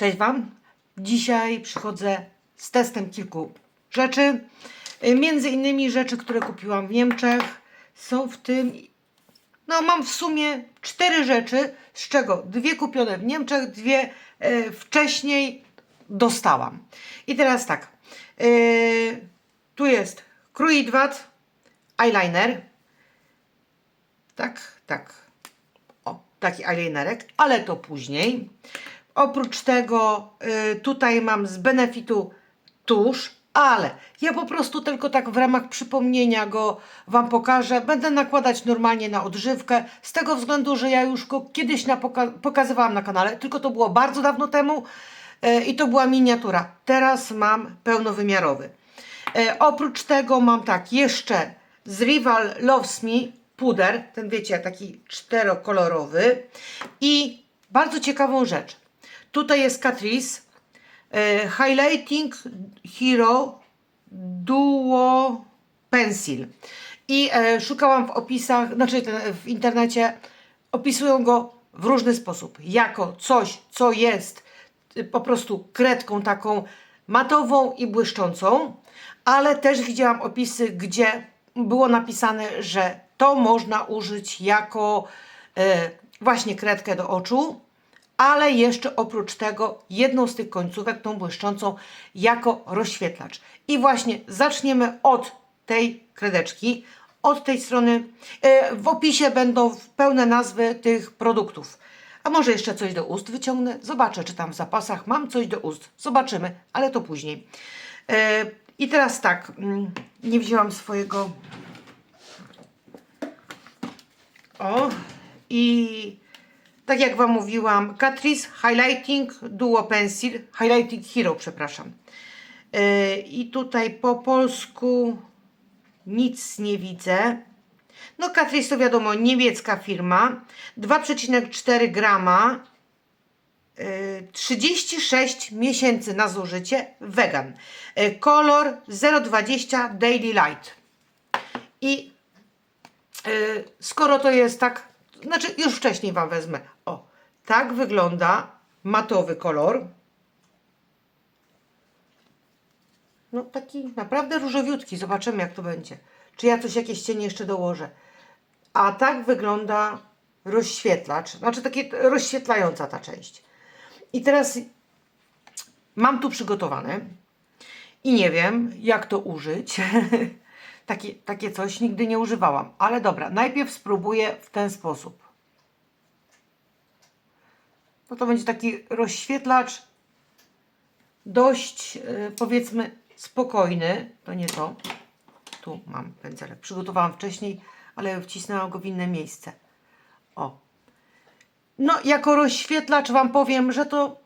Cześć Wam. Dzisiaj przychodzę z testem kilku rzeczy. Y, Między innymi rzeczy, które kupiłam w Niemczech. Są w tym. No, mam w sumie cztery rzeczy, z czego dwie kupione w Niemczech, dwie e, wcześniej dostałam. I teraz tak. e, tu jest Kruidvat eyeliner. Tak, tak. O, taki eyelinerek, ale to później. Oprócz tego y, tutaj mam z benefitu tusz, ale ja po prostu tylko tak w ramach przypomnienia go Wam pokażę. Będę nakładać normalnie na odżywkę, z tego względu, że ja już go kiedyś na poka pokazywałam na kanale, tylko to było bardzo dawno temu y, i to była miniatura. Teraz mam pełnowymiarowy. E, oprócz tego mam tak, jeszcze z Rival Loves Me puder, ten wiecie, taki czterokolorowy i bardzo ciekawą rzecz. Tutaj jest Catrice. E, Highlighting Hero Duo Pencil. I e, szukałam w opisach, znaczy w internecie, opisują go w różny sposób, jako coś, co jest y, po prostu kredką taką matową i błyszczącą, ale też widziałam opisy, gdzie było napisane, że to można użyć jako e, właśnie kredkę do oczu, ale jeszcze oprócz tego jedną z tych końcówek, tą błyszczącą, jako rozświetlacz. I właśnie zaczniemy od tej kredeczki, od tej strony. E, W opisie będą pełne nazwy tych produktów. A może jeszcze coś do ust wyciągnę? Zobaczę, czy tam w zapasach mam coś do ust. Zobaczymy, ale to później. E, I teraz tak, mm, nie wzięłam swojego. O, i tak jak Wam mówiłam, Catrice Highlighting Duo Pencil, Highlighting Hero, przepraszam. E, I tutaj po polsku nic nie widzę. No Catrice to wiadomo, niemiecka firma. 2,4 grama. y, 36 miesięcy na zużycie. Vegan. Y, Kolor 020 Daily Light. I skoro to jest tak, znaczy już wcześniej Wam wezmę. Tak wygląda matowy kolor. No taki naprawdę różowiutki. Zobaczymy jak to będzie. Czy ja coś jakieś cienie jeszcze dołożę. A tak wygląda rozświetlacz. Znaczy takie rozświetlająca ta część. I teraz mam tu przygotowane i nie wiem jak to użyć. takie, takie coś nigdy nie używałam. Ale dobra, najpierw spróbuję w ten sposób. No to będzie taki rozświetlacz dość yy, powiedzmy spokojny. To nie to. Tu mam pędzelek. Przygotowałam wcześniej, ale wcisnęłam go w inne miejsce. O. No, jako rozświetlacz Wam powiem, że to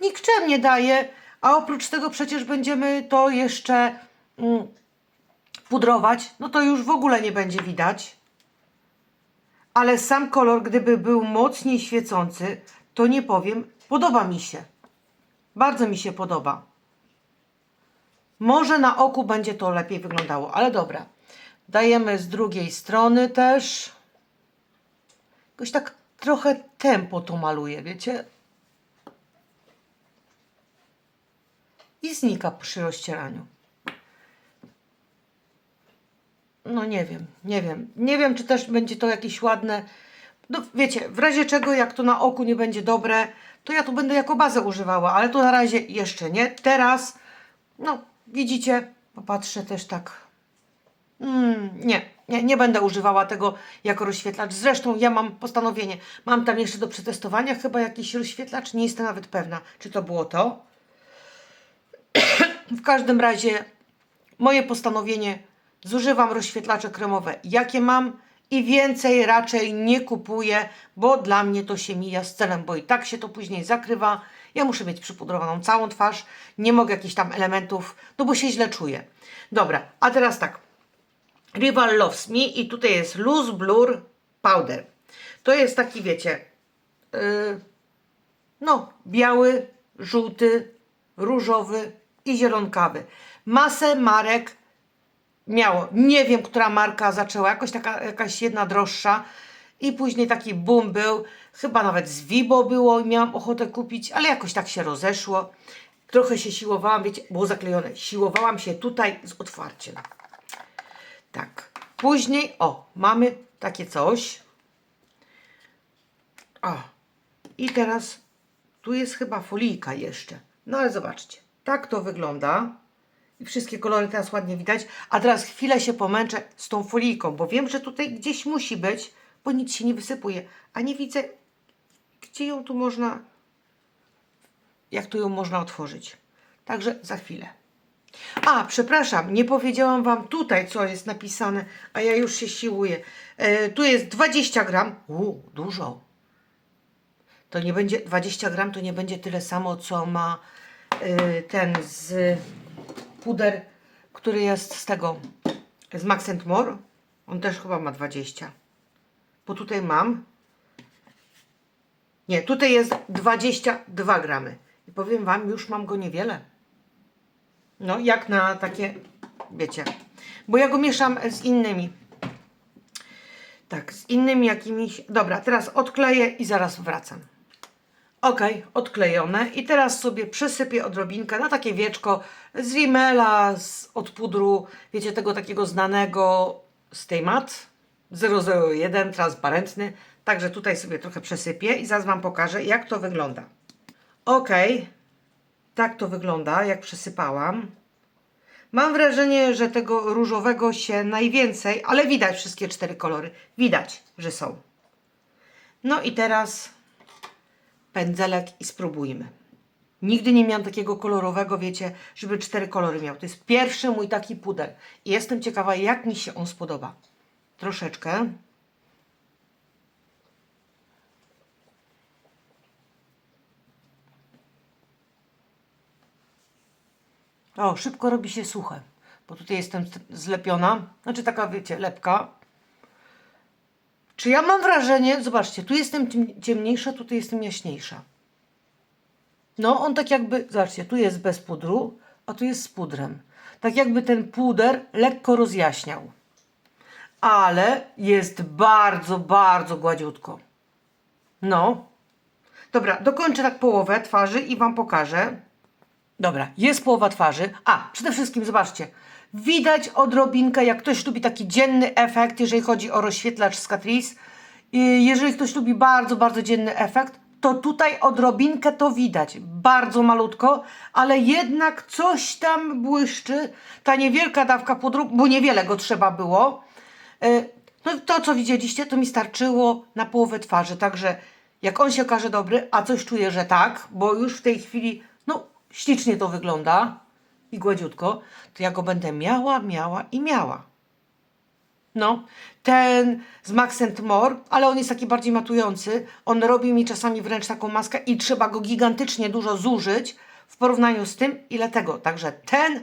nikczemnie daje, a oprócz tego przecież będziemy to jeszcze mm, pudrować, no to już w ogóle nie będzie widać. Ale sam kolor, gdyby był mocniej świecący, to nie powiem, podoba mi się. Bardzo mi się podoba. Może na oku będzie to lepiej wyglądało, ale dobra. Dajemy z drugiej strony też. Jakoś tak trochę tempo to maluje, wiecie? I znika przy rozcieraniu. No nie wiem, nie wiem. Nie wiem, czy też będzie to jakieś ładne. No wiecie, w razie czego, jak to na oku nie będzie dobre, to ja tu będę jako bazę używała, ale to na razie jeszcze nie. Teraz, no widzicie, popatrzę też tak. Mm, nie, nie, nie będę używała tego jako rozświetlacz. Zresztą ja mam postanowienie, mam tam jeszcze do przetestowania chyba jakiś rozświetlacz, nie jestem nawet pewna, czy to było to. w każdym razie moje postanowienie, zużywam rozświetlacze kremowe, jakie mam i więcej raczej nie kupuję, bo dla mnie to się mija z celem, bo i tak się to później zakrywa. Ja muszę mieć przypudrowaną całą twarz, nie mogę jakichś tam elementów, no bo się źle czuję. Dobra, a teraz tak. Rival Loves Me i tutaj jest Loose Blur Powder. To jest taki, wiecie, yy, no, biały, żółty, różowy i zielonkawy. Masę marek miało. Nie wiem, która marka zaczęła, jakoś taka, jakaś jedna droższa. I później taki boom był, chyba nawet z Vibo było i miałam ochotę kupić, ale jakoś tak się rozeszło. Trochę się siłowałam, wiecie, było zaklejone. Siłowałam się tutaj z otwarciem. Tak. Później, o, mamy takie coś. O. I teraz tu jest chyba folijka jeszcze. No ale zobaczcie. Tak to wygląda. I wszystkie kolory teraz ładnie widać. A teraz chwilę się pomęczę z tą folijką, bo wiem, że tutaj gdzieś musi być, bo nic się nie wysypuje. A nie widzę, gdzie ją tu można, jak tu ją można otworzyć. Także za chwilę. A, przepraszam, nie powiedziałam Wam tutaj, co jest napisane, a ja już się siłuję. E, tu jest 20 gram. U, dużo. To nie będzie 20 gram, to nie będzie tyle samo, co ma e, ten z puder, który jest z tego, z Max More. On też chyba ma 20. Bo tutaj mam. Nie, tutaj jest 22 gramy. I powiem Wam, już mam go niewiele. No, jak na takie, wiecie. Bo ja go mieszam z innymi. Tak, z innymi jakimiś. Dobra, teraz odkleję i zaraz wracam. Ok, odklejone. I teraz sobie przesypię odrobinkę na takie wieczko z Rimmela, z, od pudru, wiecie, tego takiego znanego z tej mat 001, transparentny. Także tutaj sobie trochę przesypię i zaraz Wam pokażę, jak to wygląda. Ok, tak to wygląda, jak przesypałam. Mam wrażenie, że tego różowego się najwięcej, ale widać wszystkie cztery kolory. Widać, że są. No i teraz pędzelek i spróbujmy. Nigdy nie miałam takiego kolorowego, wiecie, żeby cztery kolory miał. To jest pierwszy mój taki puder. I jestem ciekawa, jak mi się on spodoba. Troszeczkę. O, szybko robi się suche, bo tutaj jestem zlepiona. Znaczy taka, wiecie, lepka. Czy ja mam wrażenie, zobaczcie, tu jestem ciem- ciemniejsza, tutaj jestem jaśniejsza. No, on tak jakby, zobaczcie, tu jest bez pudru, a tu jest z pudrem. Tak jakby ten puder lekko rozjaśniał. Ale jest bardzo, bardzo gładziutko. No. Dobra, dokończę tak połowę twarzy i Wam pokażę. Dobra, jest połowa twarzy. A, przede wszystkim zobaczcie. Widać odrobinkę, jak ktoś lubi taki dzienny efekt, jeżeli chodzi o rozświetlacz z Catrice. Jeżeli ktoś lubi bardzo, bardzo dzienny efekt, to tutaj odrobinkę to widać. Bardzo malutko, ale jednak coś tam błyszczy. Ta niewielka dawka pudru, bo niewiele go trzeba było. Y, No to, co widzieliście, to mi starczyło na połowę twarzy. Także jak on się okaże dobry, a coś czuję, że tak, bo już w tej chwili, no ślicznie to wygląda i gładziutko, to ja go będę miała, miała i miała. No, ten z Max More, ale on jest taki bardziej matujący. On robi mi czasami wręcz taką maskę i trzeba go gigantycznie dużo zużyć w porównaniu z tym, ile tego. Także ten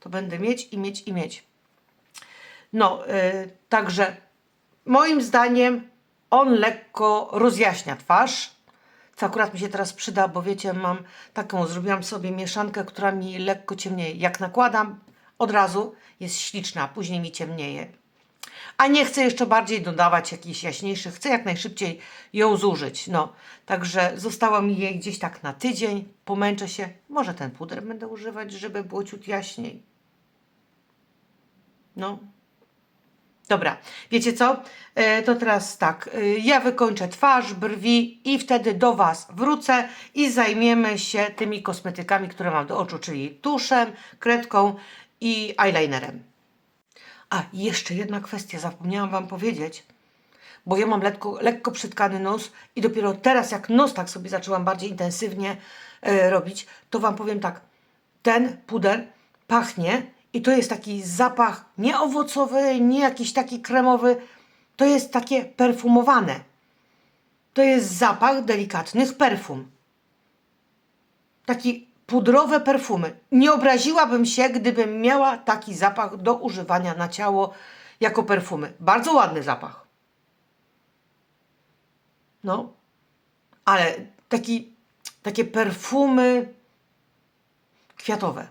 to będę mieć i mieć i mieć. No, yy, także moim zdaniem on lekko rozjaśnia twarz. Co akurat mi się teraz przyda, bo wiecie, mam taką, zrobiłam sobie mieszankę, która mi lekko ciemnieje. Jak nakładam, od razu jest śliczna, później mi ciemnieje. A nie chcę jeszcze bardziej dodawać jakichś jaśniejszych, chcę jak najszybciej ją zużyć. No, także zostało mi jej gdzieś tak na tydzień, pomęczę się. Może ten puder będę używać, żeby było ciut jaśniej. No, Dobra, wiecie co? E, to teraz tak, e, ja wykończę twarz, brwi i wtedy do Was wrócę i zajmiemy się tymi kosmetykami, które mam do oczu, czyli tuszem, kredką i eyelinerem. A, jeszcze jedna kwestia, zapomniałam Wam powiedzieć, bo ja mam lekko, lekko przytkany nos i dopiero teraz, jak nos tak sobie zaczęłam bardziej intensywnie e, robić, to Wam powiem tak, ten puder pachnie i to jest taki zapach nie owocowy, nie jakiś taki kremowy, to jest takie perfumowane. To jest zapach delikatnych perfum. Taki pudrowe perfumy. Nie obraziłabym się, gdybym miała taki zapach do używania na ciało jako perfumy. Bardzo ładny zapach. No, ale taki, takie perfumy kwiatowe.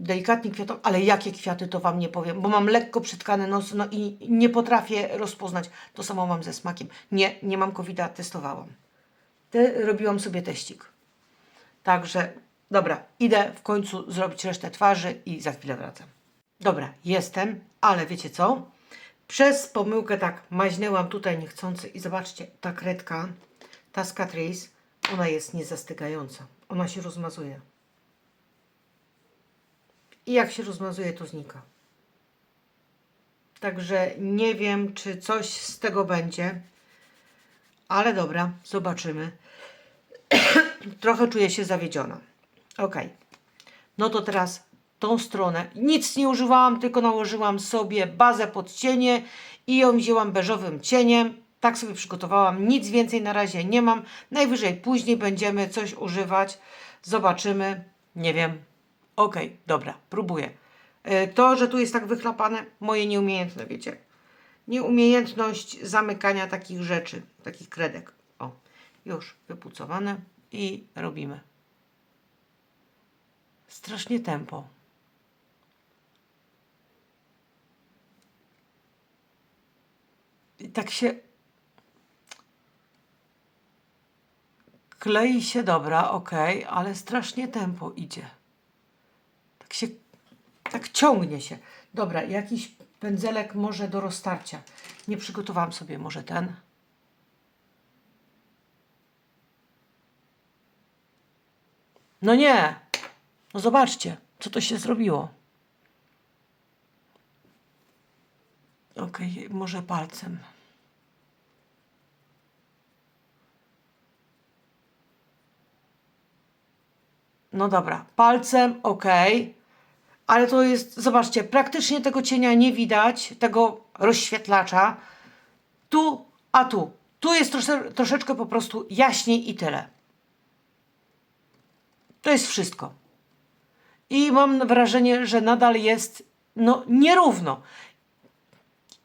Delikatnie kwiatowe, ale jakie kwiaty to Wam nie powiem, bo mam lekko przytkane nosy, no i nie potrafię rozpoznać. To samo mam ze smakiem. Nie, nie mam covid testowałam. Te, robiłam sobie teścik. Także, dobra, idę w końcu zrobić resztę twarzy i za chwilę wracam. Dobra, jestem, ale wiecie co? Przez pomyłkę tak maźnęłam tutaj niechcący i zobaczcie, ta kredka, ta z Catrice, ona jest niezastygająca. Ona się rozmazuje. I jak się rozmazuje, to znika. Także nie wiem, czy coś z tego będzie. Ale dobra, zobaczymy. Trochę czuję się zawiedziona. Ok. No to teraz tą stronę. Nic nie używałam, tylko nałożyłam sobie bazę pod cienie i ją wzięłam beżowym cieniem. Tak sobie przygotowałam. Nic więcej na razie nie mam. Najwyżej później będziemy coś używać. Zobaczymy. Nie wiem. Ok, dobra, próbuję. E, To, że tu jest tak wychlapane, moje nieumiejętne, wiecie. Nieumiejętność zamykania takich rzeczy, takich kredek. O, już wypucowane i robimy. Strasznie tempo. I tak się klei się dobra, ok, ale strasznie tempo idzie. Tak się, tak ciągnie się. Dobra, jakiś pędzelek może do roztarcia. Nie przygotowałam sobie może ten. No nie. No zobaczcie, co to się zrobiło. Okej, może palcem. No dobra, palcem, ok. Ale to jest, zobaczcie, praktycznie tego cienia nie widać, tego rozświetlacza. Tu, a tu. Tu jest trosze, troszeczkę po prostu jaśniej i tyle. To jest wszystko. I mam wrażenie, że nadal jest no nierówno.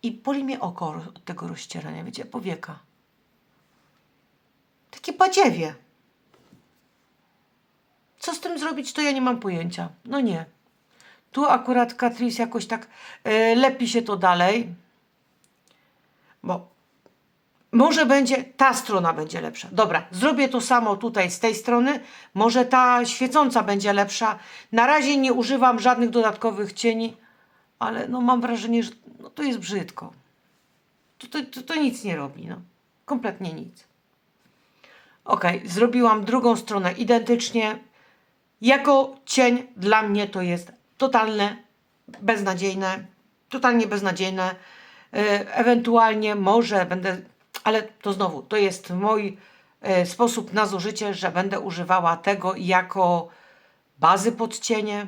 I boli mnie oko od tego rozcierania, wiecie, powieka. Takie badziewie. Co z tym zrobić, to ja nie mam pojęcia. No nie. Tu akurat Catrice jakoś tak e, lepi się to dalej. Bo może będzie, ta strona będzie lepsza. Dobra, zrobię to samo tutaj z tej strony. Może ta świecąca będzie lepsza. Na razie nie używam żadnych dodatkowych cieni, ale no mam wrażenie, że no to jest brzydko. To, to, to, to nic nie robi, no. Kompletnie nic. Ok, zrobiłam drugą stronę identycznie. Jako cień dla mnie to jest totalne, beznadziejne, totalnie beznadziejne. E, Ewentualnie może będę, ale to znowu, to jest mój e, sposób na zużycie, że będę używała tego jako bazy pod cienie,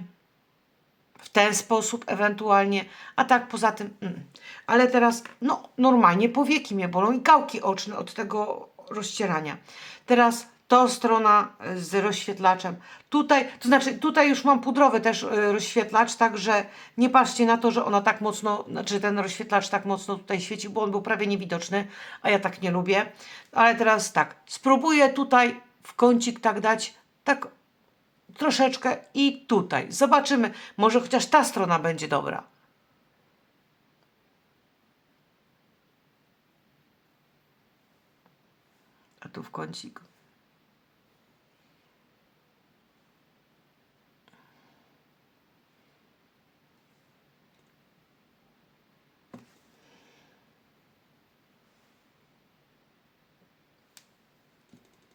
w ten sposób ewentualnie, a tak poza tym, mm. ale teraz, no normalnie powieki mnie bolą i gałki oczne od tego rozcierania. Teraz to strona y, z rozświetlaczem. Tutaj, to znaczy tutaj już mam pudrowy też y, rozświetlacz, także nie patrzcie na to, że ona tak mocno, znaczy ten rozświetlacz tak mocno tutaj świeci, bo on był prawie niewidoczny, a ja tak nie lubię. Ale teraz tak, spróbuję tutaj w kącik tak dać, tak troszeczkę i tutaj. Zobaczymy, może chociaż ta strona będzie dobra. A tu w kącik.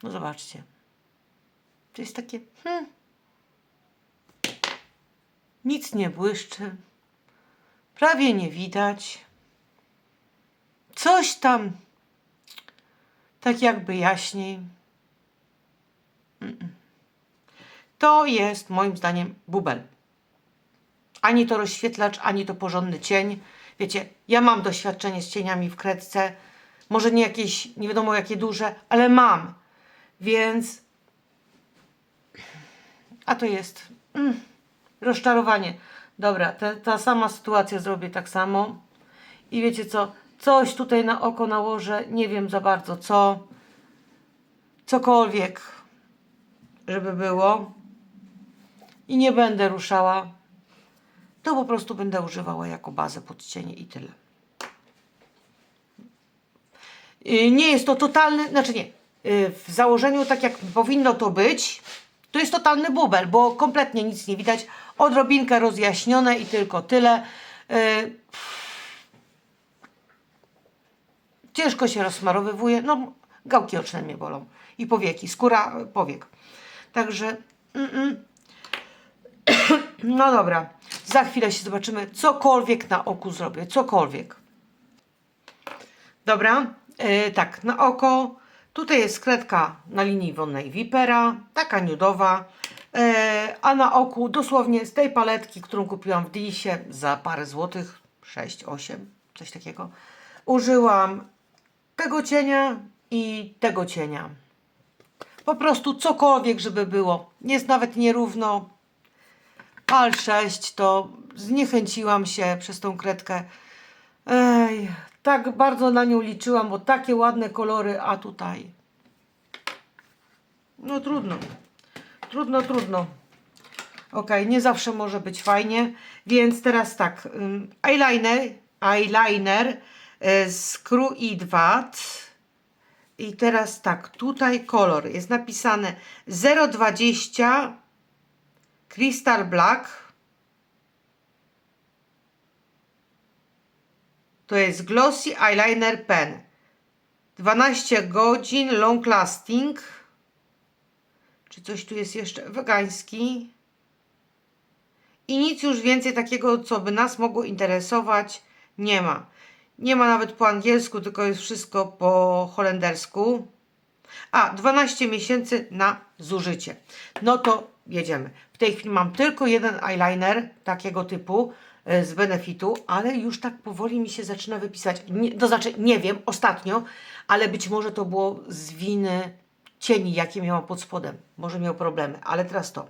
No zobaczcie. To jest takie. Hmm. Nic nie błyszczy. Prawie nie widać. Coś tam. Tak jakby jaśniej. To jest moim zdaniem bubel. Ani to rozświetlacz, ani to porządny cień. Wiecie, ja mam doświadczenie z cieniami w kredce. Może nie jakieś, nie wiadomo jakie duże, ale mam. Więc. A to jest. Mm, rozczarowanie. Dobra, te, ta sama sytuacja zrobię tak samo. I wiecie co? Coś tutaj na oko nałożę. Nie wiem za bardzo co. Cokolwiek, żeby było. I nie będę ruszała. to po prostu będę używała jako bazę pod cienie i tyle. Nie jest to totalny, znaczy nie, w założeniu tak jak powinno to być, to jest totalny bubel, bo kompletnie nic nie widać. Odrobinkę rozjaśnione i tylko tyle. Y, Ciężko się rozsmarowywuje. No, gałki oczne mnie bolą. I powieki, skóra y, powiek. Także, mm-mm. no dobra. Za chwilę się zobaczymy. Cokolwiek na oku zrobię. Cokolwiek. Dobra, e, tak, na oko. Tutaj jest kredka na linii wonnej Vipera, taka nudowa. E, a na oku dosłownie z tej paletki, którą kupiłam w Disie za parę złotych, 6, 8, coś takiego, użyłam tego cienia i tego cienia. Po prostu cokolwiek, żeby było. Jest nawet nierówno. Pal 6 to zniechęciłam się przez tą kredkę. Ej, tak bardzo na nią liczyłam, bo takie ładne kolory, a tutaj. No trudno. Trudno, trudno. Ok, nie zawsze może być fajnie, więc teraz tak. Eyeliner, eyeliner y, z Crew Idwat. I teraz tak, tutaj kolor jest napisane 020 Crystal Black. To jest Glossy Eyeliner Pen. 12 godzin, long lasting. Czy coś tu jest jeszcze? Wegański. I nic już więcej takiego, co by nas mogło interesować, nie ma. Nie ma nawet po angielsku, tylko jest wszystko po holendersku. A, 12 miesięcy na zużycie. No to jedziemy. W tej chwili mam tylko jeden eyeliner takiego typu z Benefitu, ale już tak powoli mi się zaczyna wypisać. Nie, to znaczy, nie wiem, ostatnio, ale być może to było z winy cieni, jakie miałam pod spodem. Może miał problemy, ale teraz to.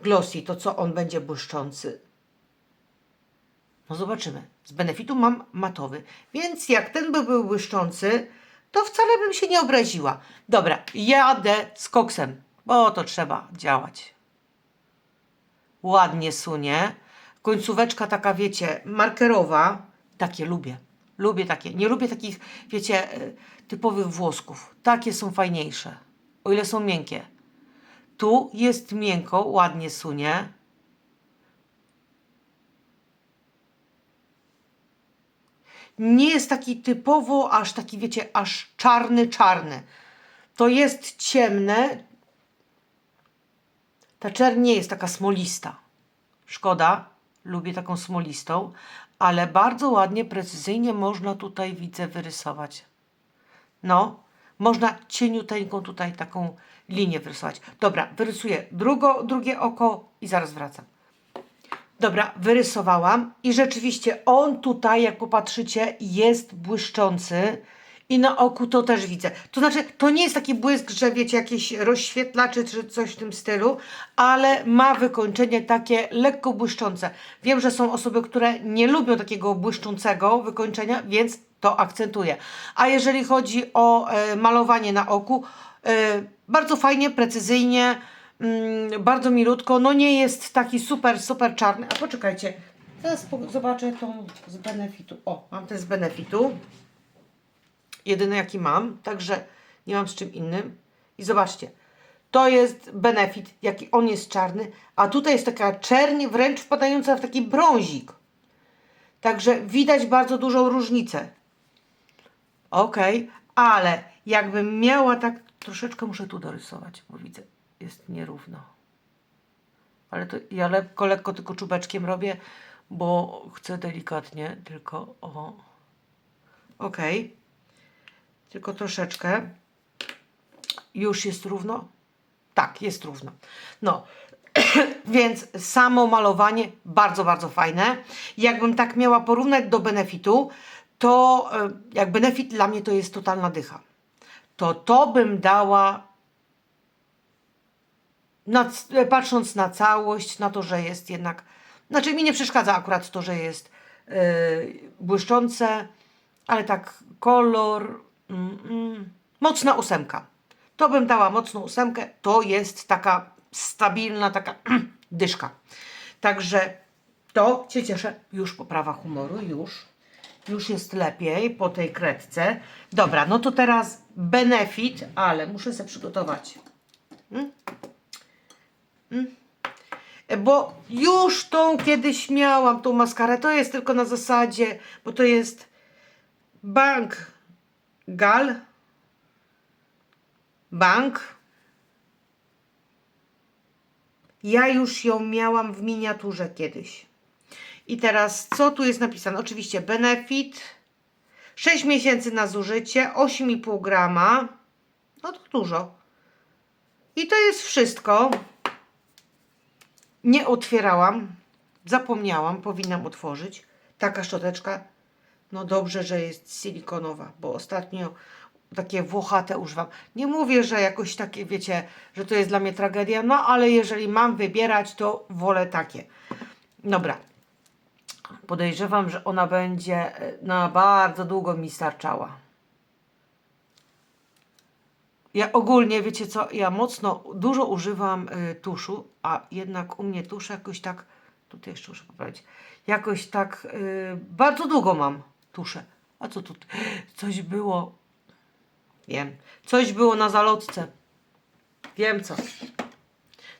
Glossy, to co on będzie błyszczący? No zobaczymy. Z benefitu mam matowy, więc jak ten by był błyszczący, to wcale bym się nie obraziła. Dobra, jadę z koksem, bo to trzeba działać. Ładnie sunie. Końcóweczka taka, wiecie, markerowa. Takie lubię. Lubię takie. Nie lubię takich, wiecie, e, typowych włosków. Takie są fajniejsze. O ile są miękkie. Tu jest miękko, ładnie sunie. nie jest taki typowo, aż taki, wiecie, aż czarny, czarny. To jest ciemne. Ta czerń nie jest taka smolista. Szkoda, lubię taką smolistą, ale bardzo ładnie, precyzyjnie można tutaj, widzę, wyrysować. No, można cieniuteńką tutaj taką linię wyrysować. Dobra, wyrysuję drugo, drugie oko i zaraz wracam. Dobra, wyrysowałam i rzeczywiście on tutaj, jak popatrzycie, jest błyszczący i na oku to też widzę. To znaczy, to nie jest taki błysk, że wiecie, jakieś rozświetlacze czy coś w tym stylu, ale ma wykończenie takie lekko błyszczące. Wiem, że są osoby, które nie lubią takiego błyszczącego wykończenia, więc to akcentuję. A jeżeli chodzi o e, malowanie na oku, e, bardzo fajnie, precyzyjnie, mm, bardzo milutko. No nie jest taki super, super czarny. A poczekajcie, teraz zobaczę tą z benefitu. O, mam ten z benefitu. Jedyny jaki mam, także nie mam z czym innym. I zobaczcie, to jest benefit, jaki on jest czarny, a tutaj jest taka czerń wręcz wpadająca w taki brązik. Także widać bardzo dużą różnicę. Ok, ale jakbym miała tak, troszeczkę muszę tu dorysować, bo widzę, jest nierówno. Ale to ja lekko, lekko tylko czubeczkiem robię, bo chcę delikatnie, tylko o. Ok, tylko troszeczkę. Już jest równo? Tak, jest równo. No, więc samo malowanie bardzo, bardzo fajne. Jakbym tak miała porównać do benefitu, to e, jak benefit dla mnie to jest totalna dycha. To to bym dała, e, patrząc na całość, na to, że jest jednak, znaczy mi nie przeszkadza akurat to, że jest e, błyszczące, ale tak kolor, mm, mm, mocna ósemka. To bym dała mocną ósemkę, to jest taka stabilna, taka dyszka. Także to się cieszę. Już poprawa humoru, już. Już jest lepiej po tej kredce. Dobra, no to teraz benefit, ale muszę sobie przygotować. Mm? Mm. Bo już tą kiedyś miałam, tą maskarę. To jest tylko na zasadzie, bo to jest bank gal. Bank. Ja już ją miałam w miniaturze kiedyś. I teraz, co tu jest napisane? Oczywiście benefit. 6 miesięcy na zużycie, 8,5 grama. No to dużo. I to jest wszystko. Nie otwierałam. Zapomniałam, powinnam otworzyć. Taka szczoteczka. No dobrze, że jest silikonowa, bo ostatnio takie włochate używam. Nie mówię, że jakoś takie, wiecie, że to jest dla mnie tragedia, no ale jeżeli mam wybierać, to wolę takie. Dobra. Podejrzewam, że ona będzie e, na bardzo długo mi starczała. Ja ogólnie, wiecie co, ja mocno, dużo używam y, tuszu, a jednak u mnie tusz jakoś tak, tutaj jeszcze muszę poprawić, jakoś tak y, bardzo długo mam tuszę. A co tu? Coś było, wiem, coś było na zalotce. Wiem co.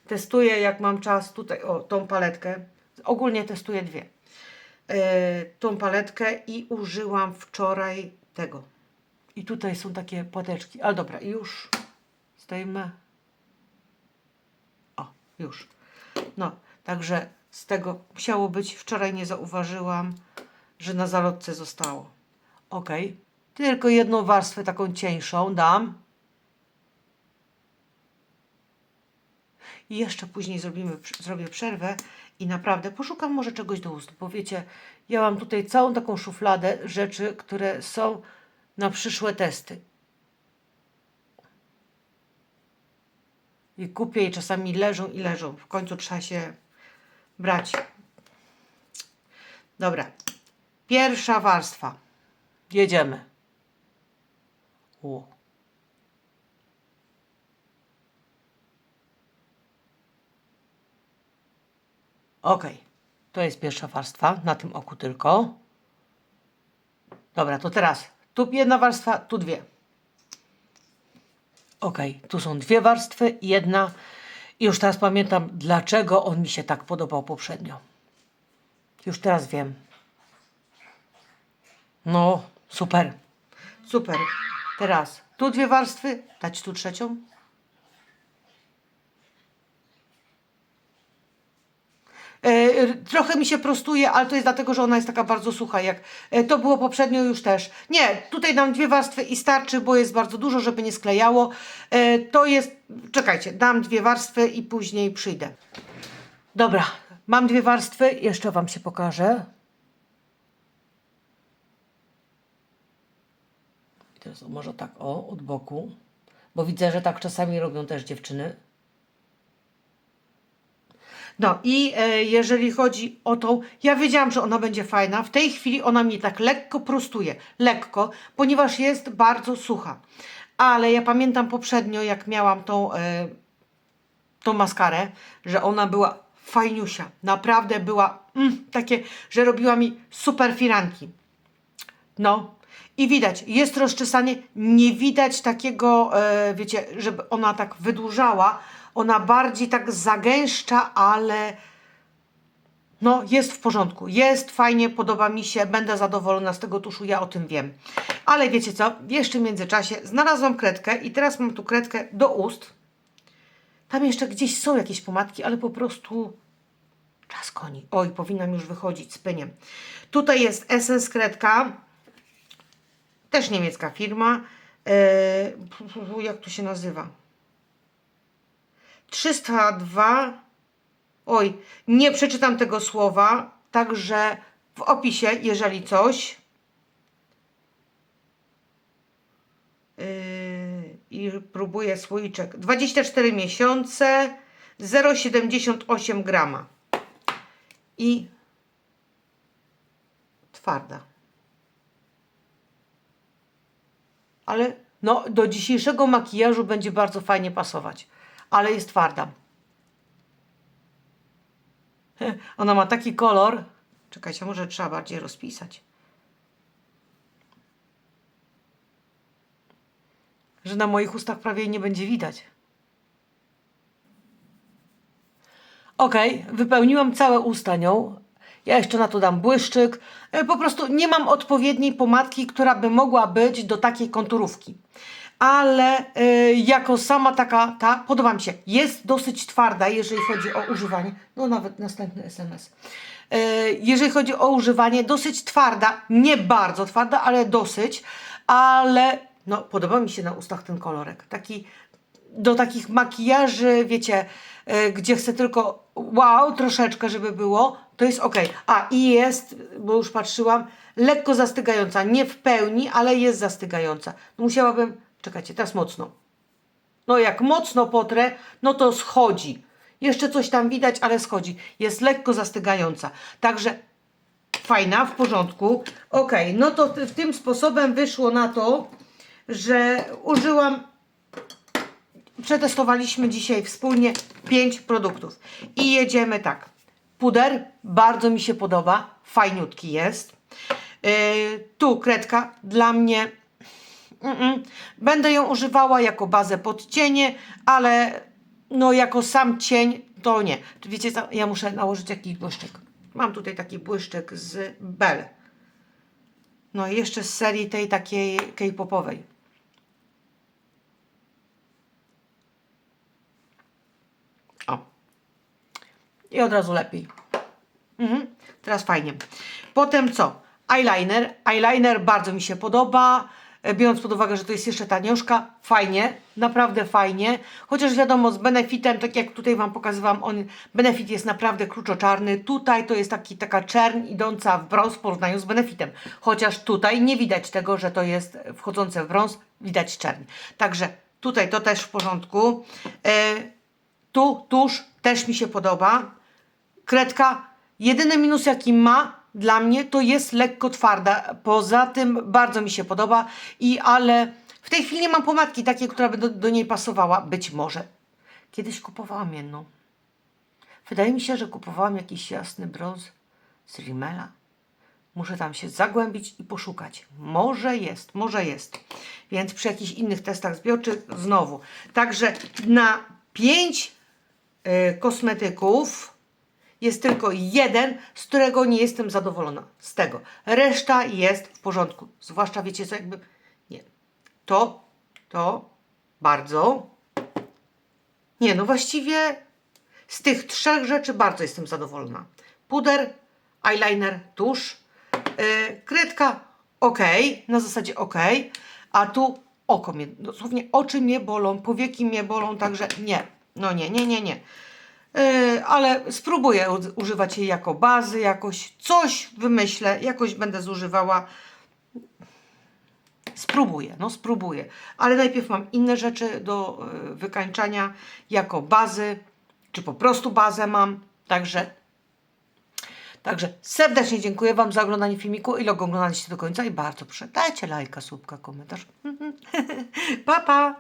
Testuję jak mam czas tutaj, o, tą paletkę. Ogólnie testuję dwie. Y, tą paletkę i użyłam wczoraj tego. I tutaj są takie płateczki. Ale dobra, już zdejmę. O, już. No, także z tego musiało być. Wczoraj nie zauważyłam, że na zalotce zostało. Ok. Tylko jedną warstwę taką cieńszą dam. I jeszcze później zrobimy, zrobię przerwę i naprawdę poszukam może czegoś do ust, bo wiecie, ja mam tutaj całą taką szufladę rzeczy, które są na przyszłe testy. I kupię i czasami leżą i leżą. W końcu trzeba się brać. Dobra. Pierwsza warstwa. Jedziemy. O. Ok. To jest pierwsza warstwa. Na tym oku tylko. Dobra, to teraz tu jedna warstwa, tu dwie. Ok, tu są dwie warstwy, jedna. I już teraz pamiętam, dlaczego on mi się tak podobał poprzednio. Już teraz wiem. No, super. Super. Teraz tu dwie warstwy, dać tu trzecią. E, Trochę mi się prostuje, ale to jest dlatego, że ona jest taka bardzo sucha, jak e, to było poprzednio już też. Nie, tutaj dam dwie warstwy i starczy, bo jest bardzo dużo, żeby nie sklejało. E, To jest, czekajcie, dam dwie warstwy i później przyjdę. Dobra, mam dwie warstwy, jeszcze Wam się pokażę. Może tak, o, od boku, bo widzę, że tak czasami robią też dziewczyny. No i e, jeżeli chodzi o tą, ja wiedziałam, że ona będzie fajna. W tej chwili ona mnie tak lekko prostuje, lekko, ponieważ jest bardzo sucha. Ale ja pamiętam poprzednio, jak miałam tą, e, tą maskarę, że ona była fajniusia. Naprawdę była mm, takie, że robiła mi super firanki. No. I widać, jest rozczesanie, nie widać takiego, e, wiecie, żeby ona tak wydłużała. Ona bardziej tak zagęszcza, ale no jest w porządku. Jest fajnie, podoba mi się, będę zadowolona z tego tuszu, ja o tym wiem. Ale wiecie co, jeszcze w międzyczasie znalazłam kredkę i teraz mam tu kredkę do ust. Tam jeszcze gdzieś są jakieś pomadki, ale po prostu czas koni. Oj, powinnam już wychodzić z pyniem. Tutaj jest Essence kredka też niemiecka firma. Eee, jak to się nazywa? 302. Oj, nie przeczytam tego słowa, także w opisie, jeżeli coś. Yy, I próbuję słoiczek. 24 miesiące, 0,78 grama. I twarda. Ale no, do dzisiejszego makijażu będzie bardzo fajnie pasować. Ale jest twarda. Ona ma taki kolor. Czekajcie, może trzeba bardziej rozpisać. Że na moich ustach prawie nie będzie widać. Ok, wypełniłam całe usta nią. Ja jeszcze na to dam błyszczyk. E, Po prostu nie mam odpowiedniej pomadki, która by mogła być do takiej konturówki. Ale e, jako sama taka, ta, podoba mi się. Jest dosyć twarda, jeżeli chodzi o używanie. No nawet następny SMS. E, jeżeli chodzi o używanie, dosyć twarda, nie bardzo twarda, ale dosyć. Ale no, podoba mi się na ustach ten kolorek. Taki do takich makijaży, wiecie, y, gdzie chcę tylko wow, troszeczkę, żeby było, to jest ok. A i jest, bo już patrzyłam, lekko zastygająca. Nie w pełni, ale jest zastygająca. Musiałabym, czekajcie, teraz mocno. No jak mocno potrę, no to schodzi. Jeszcze coś tam widać, ale schodzi. Jest lekko zastygająca. Także fajna, w porządku. Ok, no to w tym sposobem wyszło na to, że użyłam przetestowaliśmy dzisiaj wspólnie 5 produktów. I jedziemy tak. Puder bardzo mi się podoba, fajniutki jest. Yy, tu kredka dla mnie. Mm-mm. Będę ją używała jako bazę pod cienie, ale no jako sam cień to nie. Wiecie co, ja muszę nałożyć jakiś błyszczyk. Mam tutaj taki błyszczyk z Bell. No i jeszcze z serii tej takiej K-popowej. I od razu lepiej. Mhm. Teraz fajnie. Potem co? Eyeliner. Eyeliner bardzo mi się podoba. E, Biorąc pod uwagę, że to jest jeszcze tanioszka, fajnie, naprawdę fajnie. Chociaż wiadomo, z benefitem, tak jak tutaj Wam pokazywałam, on, benefit jest naprawdę kluczoczarny. Tutaj to jest taki, taka czerń idąca w brąz w porównaniu z benefitem. Chociaż tutaj nie widać tego, że to jest wchodzące w brąz, widać czerń. Także tutaj to też w porządku. E, tu tusz też mi się podoba. Kredka, jedyny minus jaki ma dla mnie to jest lekko twarda. Poza tym bardzo mi się podoba i ale w tej chwili nie mam pomadki takiej, która by do, do niej pasowała. Być może. Kiedyś kupowałam jedną. Wydaje mi się, że kupowałam jakiś jasny brąz z Rimmela. Muszę tam się zagłębić i poszukać. Może jest, może jest. Więc przy jakichś innych testach zbiorczych znowu. Także na 5 y, kosmetyków jest tylko jeden, z którego nie jestem zadowolona. Z tego. Reszta jest w porządku. Zwłaszcza wiecie co, jakby. Nie. To, to bardzo. Nie, no właściwie z tych trzech rzeczy bardzo jestem zadowolona. Puder, eyeliner, tusz, yy, kredka ok, na zasadzie ok, a tu oko mnie, dosłownie oczy mnie bolą, powieki mnie bolą, także nie, no nie, nie, nie, nie. Yy, ale spróbuję używać jej jako bazy, jakoś coś wymyślę, jakoś będę zużywała. Spróbuję, no spróbuję. Ale najpierw mam inne rzeczy do y, wykańczania jako bazy, czy po prostu bazę mam. Także, także serdecznie dziękuję Wam za oglądanie filmiku. Ile oglądaliście do końca i bardzo proszę, dajcie lajka, słupka, komentarz. pa, pa!